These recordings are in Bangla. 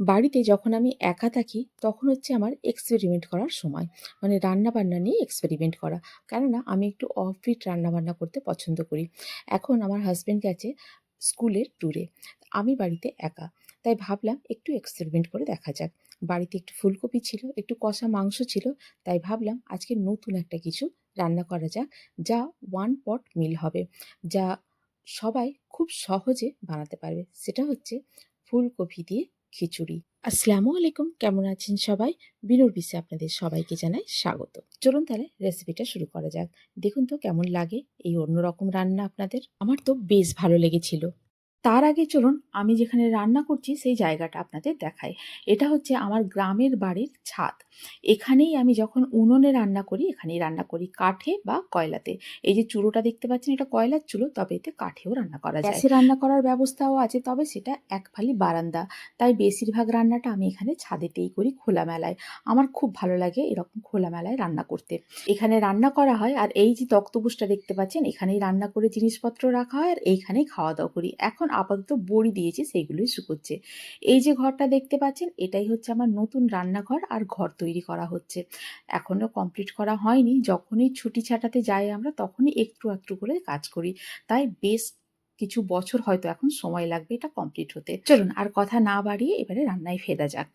বাড়িতে যখন আমি একা থাকি, তখন হচ্ছে আমার এক্সপেরিমেন্ট করার সময়। মানে রান্নাবান্না নিয়ে এক্সপেরিমেন্ট করা। কেননা, আমি একটু অফবিট রান্নাবান্না করতে পছন্দ করি। এখন আমার হাজব্যান্ড গেছে স্কুলের ট্যুরে আমি বাড়িতে একা। তাই ভাবলাম একটু এক্সপেরিমেন্ট করে দেখা যাক। বাড়িতে একটু ফুলকপি ছিল, একটু কষা মাংস ছিল। তাই ভাবলাম আজকে নতুন একটা কিছু রান্না করা যাক, যা ওয়ান পট মিল হবে, যা সবাই খুব সহজে বানাতে পারবে। সেটা হচ্ছে ফুলকপি দিয়ে খিচুড়ি। আসসালামু আলাইকুম, কেমন আছেন সবাই? বিনুর বিশ্বে আপনাদের সবাইকে জানাই স্বাগত। চলুন তাহলে রেসিপিটা শুরু করা যাক। দেখুন তো কেমন লাগে এই অন্যরকম রান্না আপনাদের। আমার তো বেশ ভালো লেগেছিল। তার আগে চলুন আমি যেখানে রান্না করছি সেই জায়গাটা আপনাদের দেখাই। এটা হচ্ছে আমার গ্রামের বাড়ির ছাদ। এখানেই আমি যখন উনুনে রান্না করি, এখানেই রান্না করি কাঠে বা কয়লাতে। এই যে চুলোটা দেখতে পাচ্ছেন, এটা কয়লার চুলো, তবে এতে কাঠেও রান্না করা যায়। গ্যাসে রান্না করার ব্যবস্থাও আছে, তবে সেটা এক ফালি বারান্দা। তাই বেশিরভাগ রান্নাটা আমি এখানে ছাদেতেই করি খোলামেলায়। আমার খুব ভালো লাগে এরকম খোলামেলায় রান্না করতে। এখানে রান্না করা হয়, আর এই যে তক্তপুষটা দেখতে পাচ্ছেন, এখানেই রান্না করে জিনিসপত্র রাখা হয়, আর এইখানেই খাওয়া দাওয়া করি। এখন আপাতত বড়ি দিয়েছি সেইগুলোই শুকোচ্ছে। এই যে ঘরটা দেখতে পাচ্ছেন, এটাই হচ্ছে আমার নতুন রান্নাঘর আর ঘর তৈরি করা হচ্ছে। এখনও কমপ্লিট করা হয়নি, যখনই ছুটি ছাটাতে যাই আমরা, তখনই একটু একটু করে কাজ করি। তাই বেশ কিছু বছর হয়তো এখন সময় লাগবে এটা কমপ্লিট হতে। চলুন আর কথা না বাড়িয়ে এবারে রান্নায় ফেদা যাক।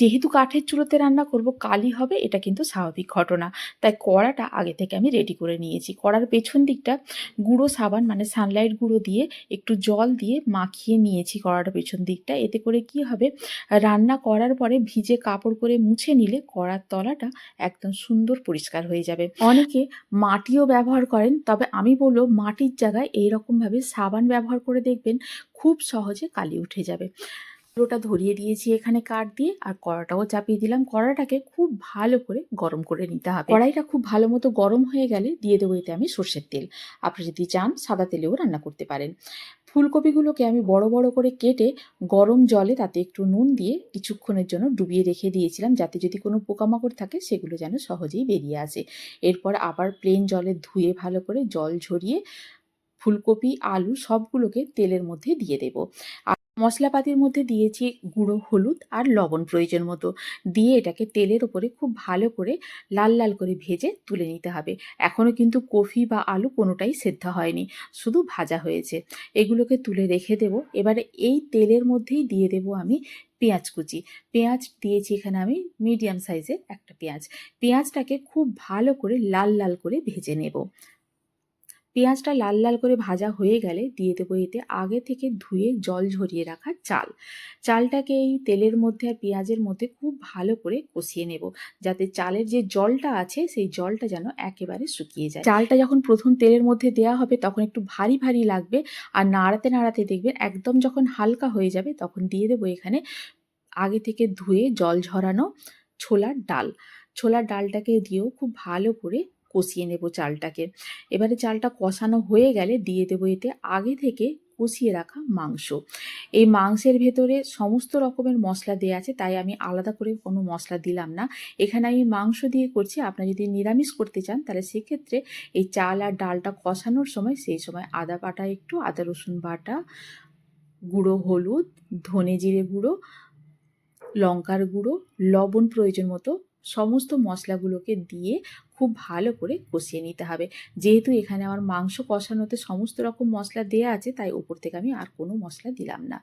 যেহেতু কাঠের চুলোতে রান্না করব কালি হবে, এটা কিন্তু স্বাভাবিক ঘটনা। তাই কড়াটা আগে থেকে আমি রেডি করে নিয়েছি। কড়ার পেছন দিকটা গুঁড়ো সাবান মানে সানলাইট গুঁড়ো দিয়ে একটু জল দিয়ে মাখিয়ে নিয়েছি কড়াটা পেছন দিকটা। এতে করে কি হবে, রান্না করার পরে ভিজে কাপড় করে মুছে নিলে কড়ার তলাটা একদম সুন্দর পরিষ্কার হয়ে যাবে। অনেকে মাটিও ব্যবহার করেন, তবে আমি বলব মাটির জায়গায় এইরকমভাবে সাবান ব্যবহার করে দেখবেন, খুব সহজে কালি উঠে যাবে। পুরোটা ধরিয়ে দিয়েছি এখানে কাঠ দিয়ে আর কড়াটাও চাপিয়ে দিলাম। কড়াটাকে খুব ভালো করে গরম করে নিতে হবে। কড়াইটা খুব ভালো মতো গরম হয়ে গেলে দিয়ে দেবো এতে আমি সর্ষের তেল। আপনি যদি চান সাদা তেলেও রান্না করতে পারেন। ফুলকপিগুলোকে আমি বড় বড় করে কেটে গরম জলে তাতে একটু নুন দিয়ে কিছুক্ষণের জন্য ডুবিয়ে রেখে দিয়েছিলাম যাতে যদি কোনো পোকামাকড় থাকে সেগুলো যেন সহজেই বেরিয়ে আসে। এরপর আবার প্লেন জলে ধুয়ে ভালো করে জল ঝরিয়ে ফুলকপি, আলু সবগুলোকে তেলের মধ্যে দিয়ে দেব। মশলাপাতির মধ্যে দিয়েছি গুঁড়ো, হলুদ আর লবণ প্রয়োজন মতো। দিয়ে এটাকে তেলের ওপরে খুব ভালো করে লাল লাল করে ভেজে তুলে নিতে হবে। এখনও কিন্তু কফি বা আলু কোনোটাই সেদ্ধ হয়নি, শুধু ভাজা হয়েছে। এগুলোকে তুলে রেখে দেব। এবারে এই তেলের মধ্যেই দিয়ে দেব আমি পেঁয়াজ কুচি। পেঁয়াজ দিয়েছি এখানে আমি মিডিয়াম সাইজের একটা পেঁয়াজ। পেঁয়াজটাকে খুব ভালো করে লাল লাল করে ভেজে নেব। পেঁয়াজটা লাল লাল করে ভাজা হয়ে গেলে দিয়ে দেবো এতে আগে থেকে ধুয়ে জল ঝরিয়ে রাখা চাল। চালটাকে এই তেলের মধ্যে আর পেঁয়াজের মধ্যে খুব ভালো করে কষিয়ে নেব, যাতে চালের যে জলটা আছে সেই জলটা যেন একেবারে শুকিয়ে যায়। চালটা যখন প্রথম তেলের মধ্যে দেওয়া হবে তখন একটু ভারী ভারী লাগবে আর নাড়াতে নাড়াতে দেখবেন একদম যখন হালকা হয়ে যাবে তখন দিয়ে দেবো এখানে আগে থেকে ধুয়ে জল ঝরানো ছোলার ডাল। ছোলার ডালটাকে দিয়েও খুব ভালো করে কষিয়ে নেব চালটাকে। এবারে চালটা কষানো হয়ে গেলে দিয়ে দেবো এতে আগে থেকে কষিয়ে রাখা মাংস। এই মাংসের ভেতরে সমস্ত রকমের মশলা দেওয়া আছে, তাই আমি আলাদা করে কোনো মশলা দিলাম না। এখানে আমি মাংস দিয়ে করছি, আপনারা যদি নিরামিষ করতে চান তাহলে সেক্ষেত্রে এই চাল আর ডালটা কষানোর সময় সেই সময় আদা বাটা একটু, আদা রসুন বাটা, গুঁড়ো হলুদ, ধনে জিরে গুঁড়ো, লঙ্কার গুঁড়ো, লবণ প্রয়োজন মতো সমস্ত মশলাগুলোকে দিয়ে খুব ভালো করে কষিয়ে নিতে হবে। যেহেতু এখানে আমার মাংস কষানোতে সমস্ত রকম মশলা দেওয়া আছে, তাই ওপর থেকে আমি আর কোনো মশলা দিলাম না।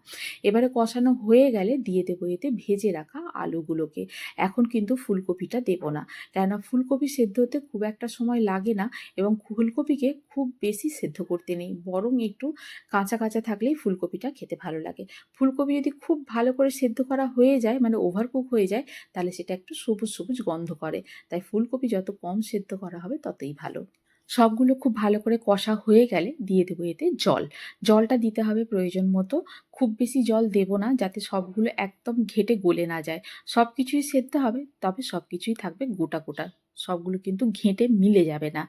এবারে কষানো হয়ে গেলে দিয়ে দেবো এতে ভেজে রাখা আলুগুলোকে। এখন কিন্তু ফুলকপিটা দেব না, কেননা ফুলকপি সেদ্ধ হতে খুব একটা সময় লাগে না এবং ফুলকপিকে খুব বেশি সেদ্ধ করতে নেই, বরং একটু কাঁচা কাঁচা থাকলেই ফুলকপিটা খেতে ভালো লাগে। ফুলকপি যদি খুব ভালো করে সেদ্ধ করা হয়ে যায় মানে ওভারকুক হয়ে যায়, তাহলে সেটা একটু সবুজ সবুজ গন্ধ করে। তাই ফুলকপি যত কম সেদ্ধ করা হবে ততই ভালো। সবগুলো খুব ভালো করে কষা হয়ে গেলে দিয়ে দেবো এতে জল। জলটা দিতে হবে প্রয়োজন মতো। খুব বেশি জল দেব না যাতে সবগুলো একদম ঘেটে গলে না যায়। সব কিছুই সেদ্ধ হবে, তবে সব কিছুই থাকবে গোটা গোটা। সবগুলো কিন্তু ঘেঁটে মিলে যাবে না।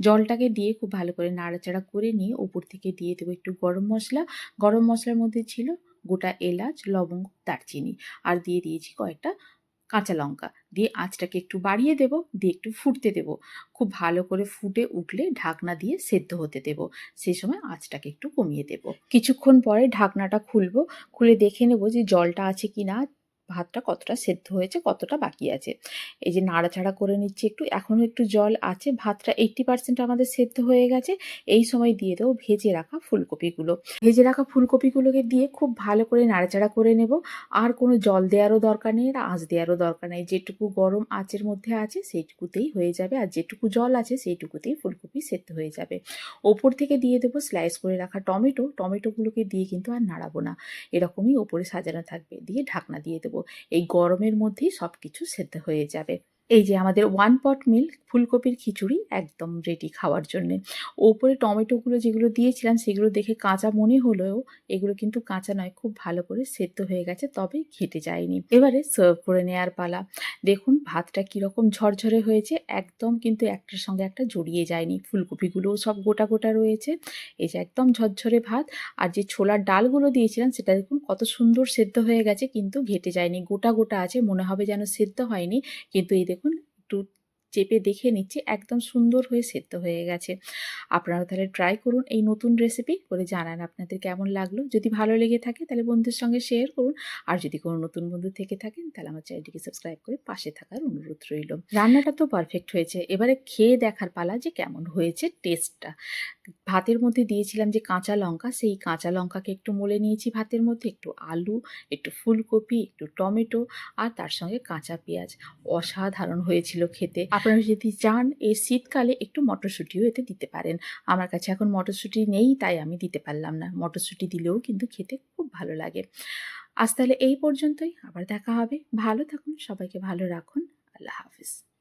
জলটাকে দিয়ে খুব ভালো করে নাড়াচাড়া করে নিয়ে ওপর থেকে দিয়ে দেবো একটু গরম মশলা। গরম মশলার মধ্যে ছিল গোটা এলাচ, লবঙ্গ, দারচিনি। আর দিয়ে দিয়েছি কয়েকটা কাঁচা লঙ্কা। দিয়ে আঁচটাকে একটু বাড়িয়ে দেব, দিয়ে একটু ফুটতে দেব। খুব ভালো করে ফুটে উঠলে ঢাকনা দিয়ে সেদ্ধ হতে দেব। সেই সময় আঁচটাকে একটু কমিয়ে দেব। কিছুক্ষণ পরে ঢাকনাটা খুলবো। খুলে দেখে নেব যে জলটা আছে কি না ভাতটা কতটা সেদ্ধ হয়েছে, কতটা বাকি আছে। এই যে নাড়াচাড়া করে নিচ্ছি একটু এখনও একটু জল আছে, ভাতটা এইট্টি পার্সেন্ট আমাদের সেদ্ধ হয়ে গেছে। এই সময় দিয়ে দেবো ভেজে রাখা ফুলকপিগুলো। ভেজে রাখা ফুলকপিগুলোকে দিয়ে খুব ভালো করে নাড়াচাড়া করে নেব। আর কোনো জল দেওয়ারও দরকার নেই, আর আঁচ দেওয়ারও দরকার নেই। যেটুকু গরম আঁচের মধ্যে আছে, সেইটুকুতেই হয়ে যাবে। আর যেটুকু জল আছে, সেইটুকুতেই ফুলকপি সেদ্ধ হয়ে যাবে। ওপর থেকে দিয়ে দেবো স্লাইস করে রাখা টমেটো। টমেটোগুলোকে দিয়ে কিন্তু আর নাড়াবো না। এরকমই ওপরে সাজানো থাকবে। দিয়ে ঢাকনা দিয়ে দেবো। এই গরমের মধ্যেই সব কিছু সেদ্ধ হয়ে যাবে। এই যে আমাদের ওয়ান পট মিল ফুলকপির খিচুড়ি একদম রেডি খাওয়ার জন্যে। ওপরে টমেটোগুলো যেগুলো দিয়েছিলাম, সেগুলো দেখে কাঁচা মনে হলেও এগুলো কিন্তু কাঁচা নয়, খুব ভালো করে সেদ্ধ হয়ে গেছে, তবে ঘেটে যায়নি। এবারে সার্ভ করে নেওয়ার পালা। দেখুন ভাতটা কীরকম ঝরঝরে হয়েছে, একদম কিন্তু একটার সঙ্গে একটা জড়িয়ে যায়নি। ফুলকপিগুলোও সব গোটা গোটা রয়েছে, এই যে একদম ঝরঝরে ভাত। আর যে ছোলার ডালগুলো দিয়েছিলাম, সেটা দেখুন কত সুন্দর সেদ্ধ হয়ে গেছে, কিন্তু ঘেটে যায়নি। গোটা গোটা আছে, মনে হবে যেন সেদ্ধ হয়নি, কিন্তু এই দেখুন একটু চেপে দেখে নিচ্ছি, একদম সুন্দর হয়ে সেদ্ধ হয়ে গেছে। আপনারা তাহলে ট্রাই করুন এই নতুন রেসিপি করে জানান আপনাদের কেমন লাগল। যদি ভালো লেগে থাকে তাহলে বন্ধুর সঙ্গে শেয়ার করুন। আর যদি কোনো নতুন বন্ধু থেকে থাকেন তাহলে আমার চ্যানেলটিকে সাবস্ক্রাইব করে পাশে থাকার অনুরোধ রইল। রান্নাটা তো পারফেক্ট হয়েছে। এবারে খেয়ে দেখার পালা যে কেমন হয়েছে টেস্টটা ভাতের মধ্যে দিয়েছিলাম যে কাঁচা লঙ্কা, সেই কাঁচা লঙ্কাকে একটু মলে নিয়েছি ভাতের মধ্যে। একটু আলু, একটু ফুলকপি, একটু টমেটো আর তার সঙ্গে কাঁচা পেঁয়াজ। অসাধারণ হয়েছিল খেতে। আপনারা যদি চান এই শীতকালে একটু মটরশুঁটিও এতে দিতে পারেন। আমার কাছে এখন মটরশুঁটি নেই, তাই আমি দিতে পারলাম না। মটরশুঁটি দিলেও কিন্তু খেতে খুব ভালো লাগে। আজ তাহলে এই পর্যন্তই। আবার দেখা হবে। ভালো থাকুন, সবাইকে ভালো রাখুন। আল্লাহ হাফিজ।